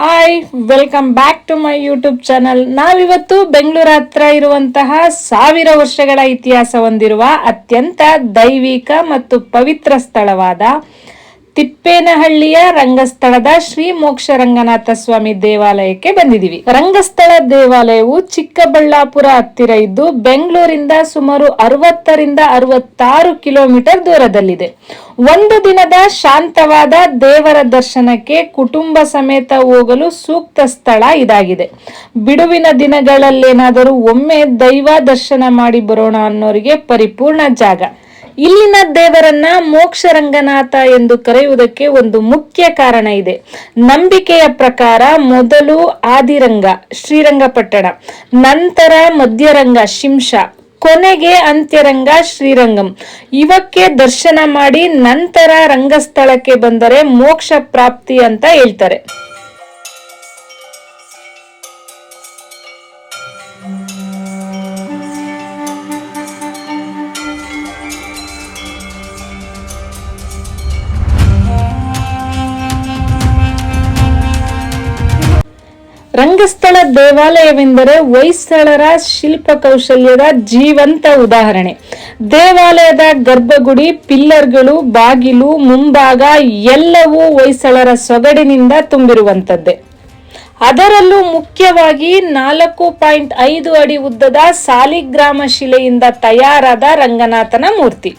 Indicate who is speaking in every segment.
Speaker 1: Hi welcome back to my YouTube channel ನಾವಿವತ್ತು ಬೆಂಗಳೂರು ಹತ್ರ ಇರುವಂತಹ ಸಾವಿರ ವರ್ಷಗಳ ಇತಿಹಾಸ ಹೊಂದಿರುವ ಅತ್ಯಂತ ದೈವಿಕ ಮತ್ತು ಪವಿತ್ರ ಸ್ಥಳವಾದ ತಿಪ್ಪೇನಹಳ್ಳಿಯ ರಂಗಸ್ಥಳದ ಶ್ರೀ ಮೋಕ್ಷ ರಂಗನಾಥ ಸ್ವಾಮಿ ದೇವಾಲಯಕ್ಕೆ ಬಂದಿದ್ದೀವಿ. ರಂಗಸ್ಥಳ ದೇವಾಲಯವು ಚಿಕ್ಕಬಳ್ಳಾಪುರ ಹತ್ತಿರ ಇದ್ದು ಬೆಂಗಳೂರಿಂದ ಸುಮಾರು ಅರವತ್ತರಿಂದ ಅರವತ್ತಾರು ಕಿಲೋಮೀಟರ್ ದೂರದಲ್ಲಿದೆ. ಒಂದು ದಿನದ ಶಾಂತವಾದ ದೇವರ ದರ್ಶನಕ್ಕೆ ಕುಟುಂಬ ಸಮೇತ ಹೋಗಲು ಸೂಕ್ತ ಸ್ಥಳ ಇದಾಗಿದೆ. ಬಿಡುವಿನ ದಿನಗಳಲ್ಲೇನಾದರೂ ಒಮ್ಮೆ ದೈವ ದರ್ಶನ ಮಾಡಿ ಬರೋಣ ಅನ್ನೋರಿಗೆ ಪರಿಪೂರ್ಣ ಜಾಗ. ಇಲ್ಲಿನ ದೇವರನ್ನ ಮೋಕ್ಷ ರಂಗನಾಥ ಎಂದು ಕರೆಯುವುದಕ್ಕೆ ಒಂದು ಮುಖ್ಯ ಕಾರಣ ಇದೆ. ನಂಬಿಕೆಯ ಪ್ರಕಾರ ಮೊದಲು ಆದಿರಂಗ ಶ್ರೀರಂಗಪಟ್ಟಣ ನಂತರ ಮಧ್ಯರಂಗ ಶಿಂಷ ಕೊನೆಗೆ ಅಂತ್ಯರಂಗ, ಶ್ರೀರಂಗಂ. ಇವಕ್ಕೆ ದರ್ಶನ ಮಾಡಿ ನಂತರ ರಂಗಸ್ಥಳಕ್ಕೆ ಬಂದರೆ ಮೋಕ್ಷ ಪ್ರಾಪ್ತಿ ಅಂತ ಹೇಳ್ತಾರೆ. ರಂಗಸ್ಥಳ ದೇವಾಲಯವೆಂದರೆ ಹೊಯ್ಸಳರ ಶಿಲ್ಪ ಕೌಶಲ್ಯದ ಜೀವಂತ ಉದಾಹರಣೆ. ದೇವಾಲಯದ ಗರ್ಭಗುಡಿ, ಪಿಲ್ಲರ್ಗಳು, ಬಾಗಿಲು, ಮುಂಭಾಗ ಎಲ್ಲವೂ ಹೊಯ್ಸಳರ ಸೊಗಡಿನಿಂದ ತುಂಬಿರುವಂಥದ್ದೇ ಅದರಲ್ಲೂ ಮುಖ್ಯವಾಗಿ ನಾಲ್ಕು ಪಾಯಿಂಟ್ ಐದು ಅಡಿ ಉದ್ದದ ಸಾಲಿಗ್ರಾಮ ಶಿಲೆಯಿಂದ ತಯಾರಾದ ರಂಗನಾಥನ ಮೂರ್ತಿ.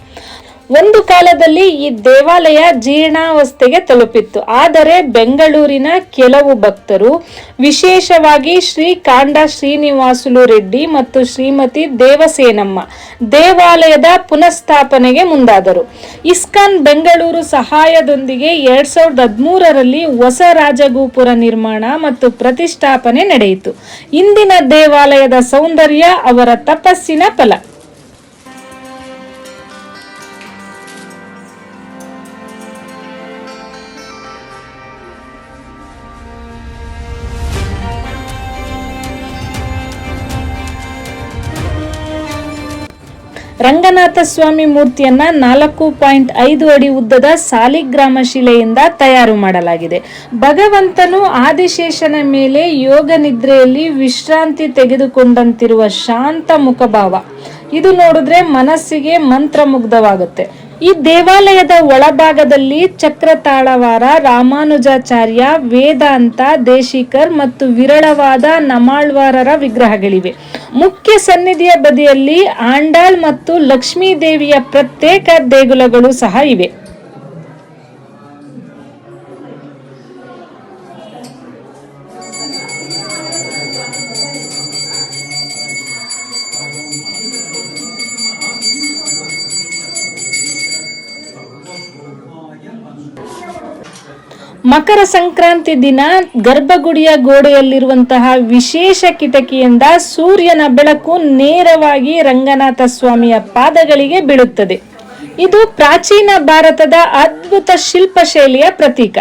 Speaker 1: ಒಂದು ಕಾಲದಲ್ಲಿ ಈ ದೇವಾಲಯ ಜೀರ್ಣಾವಸ್ಥೆಗೆ ತಲುಪಿತ್ತು. ಆದರೆ ಬೆಂಗಳೂರಿನ ಕೆಲವು ಭಕ್ತರು, ವಿಶೇಷವಾಗಿ ಶ್ರೀ ಕಾಂಡ ಶ್ರೀನಿವಾಸುಲು ರೆಡ್ಡಿ ಮತ್ತು ಶ್ರೀಮತಿ ದೇವಸೇನಮ್ಮ, ದೇವಾಲಯದ ಪುನಃಸ್ಥಾಪನೆಗೆ ಮುಂದಾದರು. ಇಸ್ಕಾನ್ ಬೆಂಗಳೂರು ಸಹಾಯದೊಂದಿಗೆ ಎರಡ್ ಸಾವಿರದ ಹದಿಮೂರರಲ್ಲಿ ಹೊಸ ರಾಜಗೋಪುರ ನಿರ್ಮಾಣ ಮತ್ತು ಪ್ರತಿಷ್ಠಾಪನೆ ನಡೆಯಿತು. ಇಂದಿನ ದೇವಾಲಯದ ಸೌಂದರ್ಯ ಅವರ ತಪಸ್ಸಿನ ಫಲ. ರಂಗನಾಥ ಸ್ವಾಮಿ ಮೂರ್ತಿಯನ್ನ ನಾಲ್ಕು ಪಾಯಿಂಟ್ ಐದು ಅಡಿ ಉದ್ದದ ಸಾಲಿಗ್ರಾಮ ಶಿಲೆಯಿಂದ ತಯಾರು ಮಾಡಲಾಗಿದೆ. ಭಗವಂತನು ಆದಿಶೇಷನ ಮೇಲೆ ಯೋಗ ನಿದ್ರೆಯಲ್ಲಿ ವಿಶ್ರಾಂತಿ ತೆಗೆದುಕೊಂಡಂತಿರುವ ಶಾಂತ ಮುಖಭಾವ. ಇದು ನೋಡಿದ್ರೆ ಮನಸ್ಸಿಗೆ ಮಂತ್ರಮುಗ್ಧವಾಗುತ್ತೆ. ಈ ದೇವಾಲಯದ ಒಳಭಾಗದಲ್ಲಿ ಚಕ್ರತಾಳವಾರ ರಾಮಾನುಜಾಚಾರ್ಯ, ವೇದಾಂತ, ದೇಶಿಕರ್ ಮತ್ತು ವಿರಳವಾದ ನಮಾಳ್ವಾರರ ವಿಗ್ರಹಗಳಿವೆ. ಮುಖ್ಯ ಸನ್ನಿಧಿಯ ಬದಿಯಲ್ಲಿ ಆಂಡಾಳ್ ಮತ್ತು ಲಕ್ಷ್ಮೀ ದೇವಿಯ ಪ್ರತ್ಯೇಕ ದೇಗುಲಗಳು ಸಹ ಇವೆ. ಮಕರ ಸಂಕ್ರಾಂತಿ ದಿನ ಗರ್ಭಗುಡಿಯ ಗೋಡೆಯಲ್ಲಿರುವಂತಹ ವಿಶೇಷ ಕಿಟಕಿಯಿಂದ ಸೂರ್ಯನ ಬೆಳಕು ನೇರವಾಗಿ ರಂಗನಾಥ ಸ್ವಾಮಿಯ ಪಾದಗಳಿಗೆ ಬೀಳುತ್ತದೆ. ಇದು ಪ್ರಾಚೀನ ಭಾರತದ ಅದ್ಭುತ ಶಿಲ್ಪ ಶೈಲಿಯ ಪ್ರತೀಕ.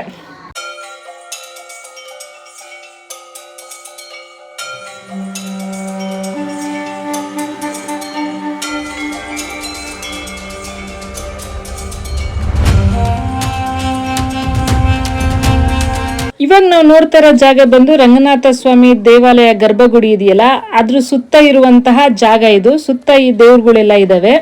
Speaker 1: ಇವಾಗ ನಾವು ನೋಡ್ತಾ ಇರೋ ಜಾಗ ಬಂದು ರಂಗನಾಥ ಸ್ವಾಮಿ ದೇವಾಲಯ ಗರ್ಭಗುಡಿ ಇದೆಯಲ್ಲ ಅದ್ರ ಸುತ್ತ ಇರುವಂತಹ ಜಾಗ ಇದು. ಸುತ್ತ ಈ ದೇವ್ರುಗಳೆಲ್ಲ ಇದಾವೆ.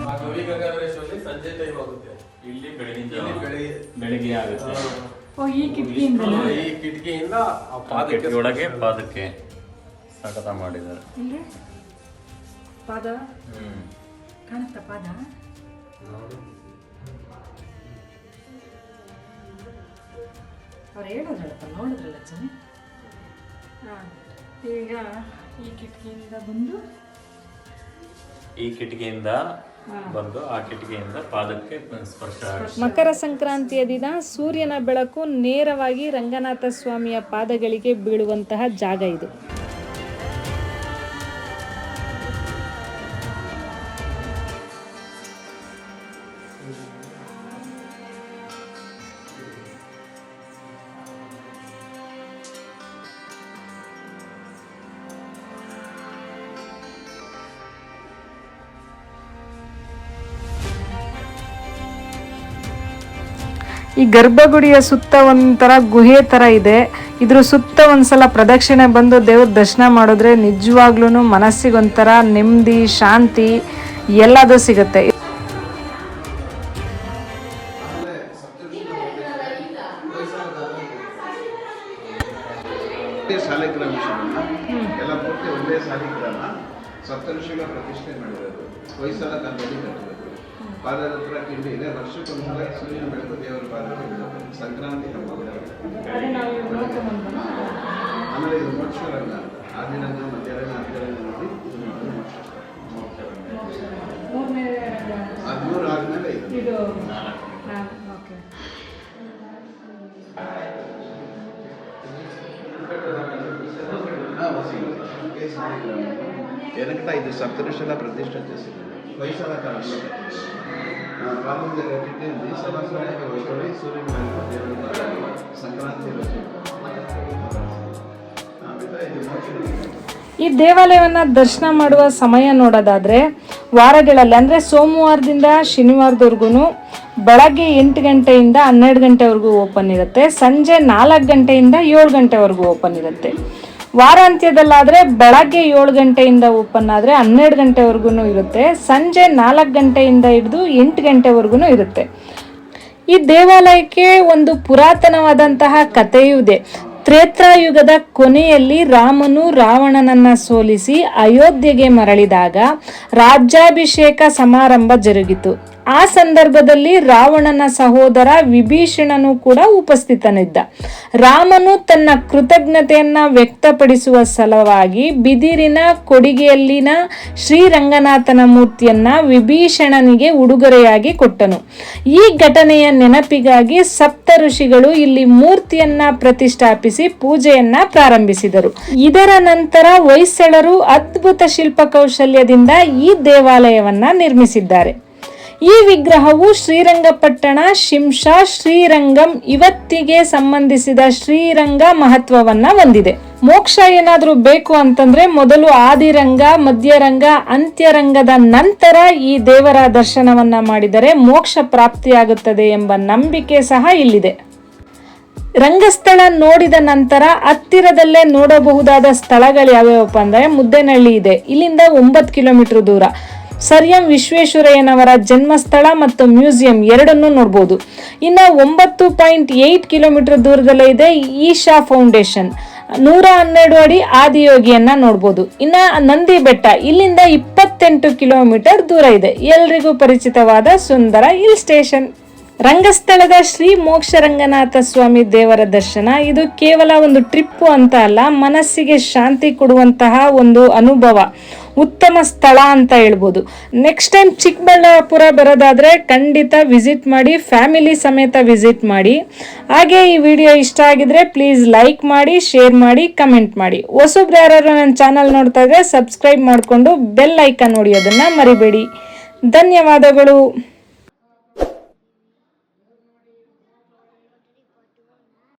Speaker 2: ಆ ಗೌರಿ ಗಂಗಾಧರೇಶ್ವರಿ ಸಂಜೆ ಟೈಮ್ ಆಗುತ್ತೆ.
Speaker 3: ಇಲ್ಲಿ ಬೆಳಗಿನ ಜಾವ.
Speaker 2: ಬೆಳಿಗ್ಗೆ.
Speaker 3: ಆಗುತ್ತೆ.
Speaker 1: ಈ ಕಿಟಕಿಯಿಂದ
Speaker 2: ಪಾದಕ್ಕೆ
Speaker 3: ಸಕತ ಮಾಡಿದ್ದಾರೆ.
Speaker 1: ಪಾದ?
Speaker 3: ಹ್ಮ್.
Speaker 1: ಕಾಣುತ್ತಾ ಪಾದ. ಅವ್ರು ಹೇಳಿದ್ರಲ್ಲಪ್ಪ ನೋಡಿದ್ರಲ್ಲ ಚೆನ್ನಾಗಿ ಹಾಂ. ಈಗ ಈ ಕಿಟಕಿಯಿಂದ ಬಂದು?
Speaker 3: ಈ ಕಿಟಕಿಯಿಂದ ಬಂದು ಆ ಕಿಟಕಿಯಿಂದ ಪಾದಕ್ಕೆ ಸ್ಪರ್ಶ ಆಗುತ್ತೆ.
Speaker 1: ಮಕರ ಸಂಕ್ರಾಂತಿಯ ದಿನ ಸೂರ್ಯನ ಬೆಳಕು ನೇರವಾಗಿ ರಂಗನಾಥ ಸ್ವಾಮಿಯ ಪಾದಗಳಿಗೆ ಬೀಳುವಂತಹ ಜಾಗ ಇದು. ಈ ಗರ್ಭಗುಡಿಯ ಸುತ್ತ ಒಂಥರ ಗುಹೆ ತರ ಇದೆ. ಇದ್ರ ಸುತ್ತ ಒಂದ್ಸಲ ಪ್ರದಕ್ಷಿಣೆ ಬಂದು ದೇವ್ರ ದರ್ಶನ ಮಾಡಿದ್ರೆ ನಿಜವಾಗ್ಲೂ ಮನಸ್ಸಿಗೊಂಥರ ನೆಮ್ಮದಿ, ಶಾಂತಿ ಎಲ್ಲದೂ ಸಿಗುತ್ತೆ.
Speaker 4: ಪ್ರತಿಷ್ಠೆ ಮಾಡಿರೋದು. ಹೊಯ್ಸಳ ಕಾಲದಲ್ಲಿ ಕಟ್ಟಿರೋದು ಪಾದದ ಹತ್ರ ಕಿಂಡಿ ಇದೆ ವರ್ಷಕ್ಕೊಂದ್ಸಲ ಸೂರ್ಯನ ಬೆಳಕು ದೇವರ ಪಾದಕ್ಕೆ ಬೀಳುತ್ತೆ ಸಂಕ್ರಾಂತಿ ಹಬ್ಬ ಆಮೇಲೆ ಇದು ಮೋಕ್ಷರಂಗ ಆದಿರಂಗ ಮಧ್ಯರಂಗ ಅಂತರಂಗ ನೋಡಿ ಇದು ಮಾಡೋದು ಮೋಕ್ಷರಂಗ ಹದಿಮೂರು ಆದ್ಮೇಲೆ ಇದು వెనకట ఇది సప్తఋషుల ప్రతిష్ట చేసింది ಸಂಕ್ರಾಂತಿ
Speaker 1: ಈ ದೇವಾಲಯವನ್ನ ದರ್ಶನ ಮಾಡುವ ಸಮಯ ನೋಡೋದಾದ್ರೆ ವಾರಗಳಲ್ಲಿ, ಅಂದ್ರೆ ಸೋಮವಾರದಿಂದ ಶನಿವಾರದವರೆಗೂ ಬೆಳಗ್ಗೆ ಎಂಟು ಗಂಟೆಯಿಂದ ಹನ್ನೆರಡು ಗಂಟೆವರೆಗೂ ಓಪನ್ ಇರುತ್ತೆ. ಸಂಜೆ ನಾಲ್ಕು ಗಂಟೆಯಿಂದ ಏಳು ಗಂಟೆವರೆಗೂ ಓಪನ್ ಇರುತ್ತೆ. ವಾರಾಂತ್ಯದಲ್ಲಾದ್ರೆ ಬೆಳಗ್ಗೆ ಏಳು ಗಂಟೆಯಿಂದ ಓಪನ್ ಆದರೆ ಹನ್ನೆರಡು ಗಂಟೆವರೆಗೂ ಇರುತ್ತೆ. ಸಂಜೆ ನಾಲ್ಕು ಗಂಟೆಯಿಂದ ಹಿಡಿದು ಎಂಟು ಗಂಟೆವರೆಗೂ ಇರುತ್ತೆ. ಈ ದೇವಾಲಯಕ್ಕೆ ಒಂದು ಪುರಾತನವಾದಂತಹ ಕಥೆಯೂ ಇದೆ. ತ್ರೇತಾಯುಗದ ಕೊನೆಯಲ್ಲಿ ರಾಮನು ರಾವಣನನ್ನ ಸೋಲಿಸಿ ಅಯೋಧ್ಯೆಗೆ ಮರಳಿದಾಗ ರಾಜ್ಯಾಭಿಷೇಕ ಸಮಾರಂಭ ಜರುಗಿತು. ಆ ಸಂದರ್ಭದಲ್ಲಿ ರಾವಣನ ಸಹೋದರ ವಿಭೀಷಣನು ಕೂಡ ಉಪಸ್ಥಿತನಿದ್ದ. ರಾಮನು ತನ್ನ ಕೃತಜ್ಞತೆಯನ್ನ ವ್ಯಕ್ತಪಡಿಸುವ ಸಲುವಾಗಿ ಬಿದಿರಿನ ಕೊಡುಗೆಯಲ್ಲಿನ ಶ್ರೀರಂಗನಾಥನ ಮೂರ್ತಿಯನ್ನ ವಿಭೀಷಣನಿಗೆ ಉಡುಗೊರೆಯಾಗಿ ಕೊಟ್ಟನು. ಈ ಘಟನೆಯ ನೆನಪಿಗಾಗಿ ಸಪ್ತ ಋಷಿಗಳು ಇಲ್ಲಿ ಮೂರ್ತಿಯನ್ನ ಪ್ರತಿಷ್ಠಾಪಿಸಿ ಪೂಜೆಯನ್ನ ಪ್ರಾರಂಭಿಸಿದರು. ಇದರ ನಂತರ ಹೊಯ್ಸಳರು ಅದ್ಭುತ ಶಿಲ್ಪ ಕೌಶಲ್ಯದಿಂದ ಈ ದೇವಾಲಯವನ್ನ ನಿರ್ಮಿಸಿದ್ದಾರೆ. ಈ ವಿಗ್ರಹವು ಶ್ರೀರಂಗಪಟ್ಟಣ, ಶಿಂಷಾ, ಶ್ರೀರಂಗಂ ಇವತ್ತಿಗೆ ಸಂಬಂಧಿಸಿದ ಶ್ರೀರಂಗ ಮಹತ್ವವನ್ನ ಹೊಂದಿದೆ. ಮೋಕ್ಷ ಏನಾದರೂ ಬೇಕು ಅಂತಂದ್ರೆ ಮೊದಲು ಆದಿರಂಗ, ಮಧ್ಯರಂಗ, ಅಂತ್ಯರಂಗದ ನಂತರ ಈ ದೇವರ ದರ್ಶನವನ್ನ ಮಾಡಿದರೆ ಮೋಕ್ಷ ಪ್ರಾಪ್ತಿಯಾಗುತ್ತದೆ ಎಂಬ ನಂಬಿಕೆ ಸಹ ಇಲ್ಲಿದೆ. ರಂಗಸ್ಥಳ ನೋಡಿದ ನಂತರ ಹತ್ತಿರದಲ್ಲೇ ನೋಡಬಹುದಾದ ಸ್ಥಳಗಳು ಯಾವ್ಯಾವಪ್ಪ ಅಂದ್ರೆ ಮುದ್ದೇನಹಳ್ಳಿ ಇದೆ. ಇಲ್ಲಿಂದ ಒಂಬತ್ತು ಕಿಲೋಮೀಟರ್ ದೂರ. ಸರ್ ಎಂ ವಿಶ್ವೇಶ್ವರಯ್ಯನವರ ಜನ್ಮಸ್ಥಳ ಮತ್ತು ಮ್ಯೂಸಿಯಂ ಎರಡನ್ನೂ ನೋಡ್ಬೋದು. ಇನ್ನು ಒಂಬತ್ತು ಪಾಯಿಂಟ್ ಏಯ್ಟ್ ಕಿಲೋಮೀಟರ್ ದೂರದಲ್ಲೇ ಇದೆ ಈಶಾ ಫೌಂಡೇಶನ್. ನೂರ ಹನ್ನೆರಡು ಅಡಿ ಆದಿಯೋಗಿಯನ್ನ ನೋಡ್ಬೋದು. ಇನ್ನ ನಂದಿ ಬೆಟ್ಟ, ಇಲ್ಲಿಂದ ಇಪ್ಪತ್ತೆಂಟು ಕಿಲೋಮೀಟರ್ ದೂರ ಇದೆ. ಎಲ್ರಿಗೂ ಪರಿಚಿತವಾದ ಸುಂದರ ಹಿಲ್ ಸ್ಟೇಷನ್. ರಂಗಸ್ಥಳದ ಶ್ರೀ ಮೋಕ್ಷ ರಂಗನಾಥ ಸ್ವಾಮಿ ದೇವರ ದರ್ಶನ. ಇದು ಕೇವಲ ಒಂದು ಟ್ರಿಪ್ಪು ಅಂತ ಅಲ್ಲ, ಮನಸ್ಸಿಗೆ ಶಾಂತಿ ಕೊಡುವಂತಹ ಒಂದು ಅನುಭವ. ಉತ್ತಮ ಸ್ಥಳ ಅಂತ ಹೇಳ್ಬೋದು. ನೆಕ್ಸ್ಟ್ ಟೈಮ್ ಚಿಕ್ಕಬಳ್ಳಾಪುರ ಬರೋದಾದರೆ ಖಂಡಿತ ವಿಸಿಟ್ ಮಾಡಿ ಫ್ಯಾಮಿಲಿ ಸಮೇತ ವಿಸಿಟ್ ಮಾಡಿ. ಹಾಗೆ ಈ ವಿಡಿಯೋ ಇಷ್ಟ ಆಗಿದ್ರೆ ಪ್ಲೀಸ್ ಲೈಕ್ ಮಾಡಿ ಶೇರ್ ಮಾಡಿ ಕಮೆಂಟ್ ಮಾಡಿ. ಹೊಸಬ್ರು ಯಾರು ನನ್ನ ಚಾನಲ್ ನೋಡ್ತಾ ಇದ್ರೆ ಸಬ್ಸ್ಕ್ರೈಬ್ ಮಾಡಿಕೊಂಡು ಬೆಲ್ ಐಕನ್ ಹೊಡಿಯೋದನ್ನು ಮರಿಬೇಡಿ. ಧನ್ಯವಾದಗಳು.